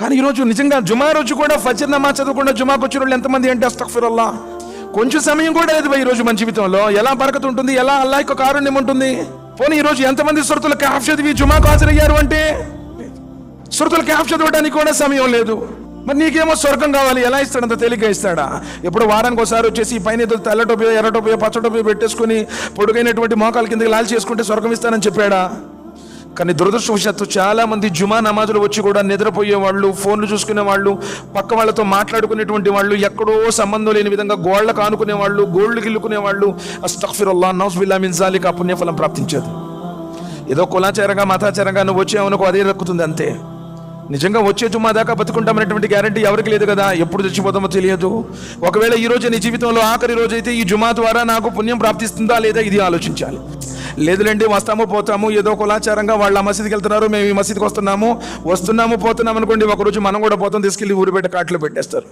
కానీ ఈరోజు నిజంగా జుమా రోజు కూడా ఫజర్ నమాజ్ చదవకుండా జుమాకు వచ్చిన వాళ్ళు ఎంతమంది అంటే అస్తఫిరల్లా కొంచెం సమయం కూడా లేదు ఈ రోజు మన జీవితంలో. ఎలా బరకత ఉంటుంది? ఎలా అల్లా యొక్క కారుణ్యం ఉంటుంది? పోనీ ఈరోజు ఎంతమంది సురతుల క్యాఫ్ చదివి జుమాకు హాజరయ్యారు అంటే? సురతుల క్యాఫ్ చదవడానికి కూడా సమయం లేదు. మరి నీకేమో స్వర్గం కావాలి. ఎలా ఇస్తాడు? అంత ఇస్తాడా? ఎప్పుడు వారానికి ఒకసారి వచ్చేసి పైన ఏదో తెల్ల టోపియో ఎర్ర టోపియో పచ్చ టోపియో పెట్టేసుకుని పొడుగైనటువంటి మోకాల కిందకి లాల్ చేసుకుంటే స్వర్గం ఇస్తానని చెప్పాడా? కానీ దురదృష్టవశాత్తు చాలామంది జుమా నమాజులు వచ్చి కూడా నిద్రపోయే వాళ్ళు ఫోన్లు చూసుకునే వాళ్ళు పక్క వాళ్ళతో మాట్లాడుకునేటువంటి వాళ్ళు ఎక్కడో సంబంధం లేని విధంగా గోళ్ళ కానుకునే వాళ్ళు గోళ్ళు గిల్లుకునే వాళ్ళు అస్తఫిరుల్లా నౌస్ బిల్లా మిన్జాలికి ఆ పుణ్యఫలం ప్రాప్తించేది. ఏదో కులాచారంగా మతాచారంగా నువ్వు వచ్చావనుకో అదే దక్కుతుంది అంతే. నిజంగా వచ్చే జుమ్మా దాకా బతుకుంటామనేటువంటి గ్యారంటీ ఎవరికి లేదు కదా? ఎప్పుడు చచ్చిపోతామో తెలియదు. ఒకవేళ ఈ రోజు నీ జీవితంలో ఆఖరి రోజు అయితే ఈ జుమా ద్వారా నాకు పుణ్యం ప్రాప్తిస్తుందా లేదా ఇది ఆలోచించాలి. లేదులేండి వస్తాము పోతాము ఏదో కులాచారంగా వాళ్ళ మసీదుకి వెళ్తున్నారు మేము ఈ మసీదుకి వస్తున్నాము వస్తున్నాము పోతున్నాము అనుకోండి ఒకరోజు మనం కూడా పోతాం తీసుకెళ్ళి ఊరు పెట్ట కాట్లో పెట్టేస్తారు.